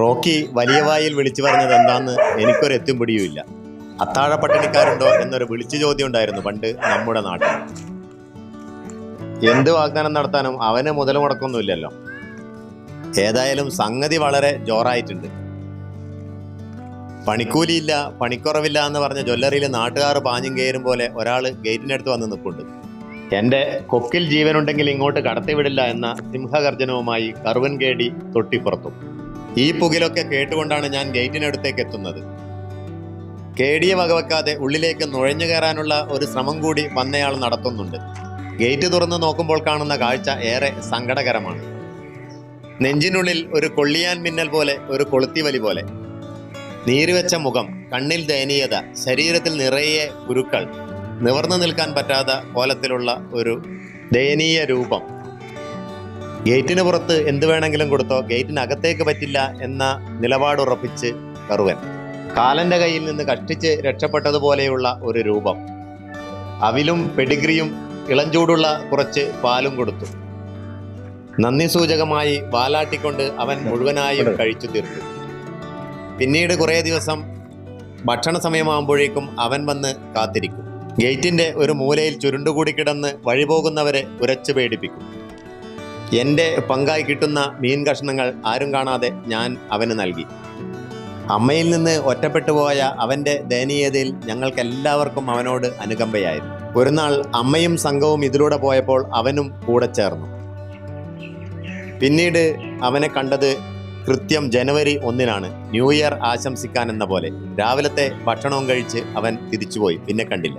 Rocky വലിയ വായിൽ വിളിച്ചു പറഞ്ഞത് എന്താന്ന് എനിക്കൊരു എത്തും പിടിയുമില്ല അത്താഴ പട്ടിണിക്കാരുണ്ടോ എന്നൊരു വിളിച്ചു ചോദ്യം ഉണ്ടായിരുന്നു പണ്ട് നമ്മുടെ നാട്ടിൽ. എന്ത് വാഗ്ദാനം നടത്താനും അവന് മുതൽ മുടക്കൊന്നുമില്ലല്ലോ. ഏതായാലും സംഗതി വളരെ ജോറായിട്ടുണ്ട്. പണിക്കൂലിയില്ല പണിക്കുറവില്ല എന്ന് പറഞ്ഞ ജ്വല്ലറിയിൽ നാട്ടുകാർ പാഞ്ഞും കയറും പോലെ ഒരാൾ ഗേറ്റിനടുത്ത് വന്ന് നിൽപ്പുണ്ട്. എന്റെ കൊക്കിൽ ജീവനുണ്ടെങ്കിൽ ഇങ്ങോട്ട് കടത്തിവിടില്ല എന്ന സിംഹഗർജനവുമായി കറുവൻ കേടി തൊട്ടിപ്പുറത്തു. ഈ പുകിലൊക്കെ കേട്ടുകൊണ്ടാണ് ഞാൻ ഗേറ്റിനടുത്തേക്ക് എത്തുന്നത്. കേടിയ വകവെക്കാതെ ഉള്ളിലേക്ക് നുഴഞ്ഞു കയറാനുള്ള ഒരു ശ്രമം കൂടി വന്നയാൾ നടത്തുന്നുണ്ട്. ഗേറ്റ് തുറന്ന് നോക്കുമ്പോൾ കാണുന്ന കാഴ്ച ഏറെ സങ്കടകരമാണ്. നെഞ്ചിനുള്ളിൽ ഒരു കൊള്ളിയാൻ മിന്നൽ പോലെ ഒരു കൊളുത്തിവലി പോലെ. നീരുവെച്ച മുഖം കണ്ണിൽ ദയനീയത ശരീരത്തിൽ നിറയെ കുരുക്കൾ നിവർന്നു നിൽക്കാൻ പറ്റാത്ത കോലത്തിലുള്ള ഒരു ദയനീയ രൂപം. ഗേറ്റിന് പുറത്ത് എന്ത് വേണമെങ്കിലും കൊടുത്തോ ഗേറ്റിനകത്തേക്ക് പറ്റില്ല എന്ന നിലപാട് നിലപാടുറപ്പിച്ച് കറുവൻ. കാലന്റെ കയ്യിൽ നിന്ന് കഷ്ടിച്ച് രക്ഷപ്പെട്ടതുപോലെയുള്ള ഒരു രൂപം. അവിലും പെഡിഗ്രിയും ഇളഞ്ചൂടുള്ള കുറച്ച് പാലും കൊടുത്തു. നന്ദി സൂചകമായി വാലാട്ടിക്കൊണ്ട് അവൻ മുഴുവനായും കഴിച്ചു തീർത്തു. പിന്നീട് കുറേ ദിവസം ഭക്ഷണ സമയമാകുമ്പോഴേക്കും അവൻ വന്ന് കാത്തിരിക്കും. ഗേറ്റിന്റെ ഒരു മൂലയിൽ ചുരുണ്ടുകൂടി കിടന്ന് വഴിപോകുന്നവരെ ഉരച്ചു പേടിപ്പിക്കും. എന്റെ പങ്കായി കിട്ടുന്ന മീൻ കഷ്ണങ്ങൾ ആരും കാണാതെ ഞാൻ അവന് നൽകി. അമ്മയിൽ നിന്ന് ഒറ്റപ്പെട്ടു പോയ അവന്റെ ദയനീയതയിൽ ഞങ്ങൾക്കെല്ലാവർക്കും അവനോട് അനുകമ്പയായിരുന്നു. ഒരു നാൾ അമ്മയും സംഘവും ഇതിലൂടെ പോയപ്പോൾ അവനും കൂടെ ചേർന്നു. പിന്നീട് അവനെ കണ്ടത് കൃത്യം ജനുവരി ഒന്നിനാണ്. ന്യൂ ഇയർ ആശംസിക്കാൻ എന്ന പോലെ. രാവിലത്തെ ഭക്ഷണവും കഴിച്ച് അവൻ തിരിച്ചുപോയി. പിന്നെ കണ്ടില്ല.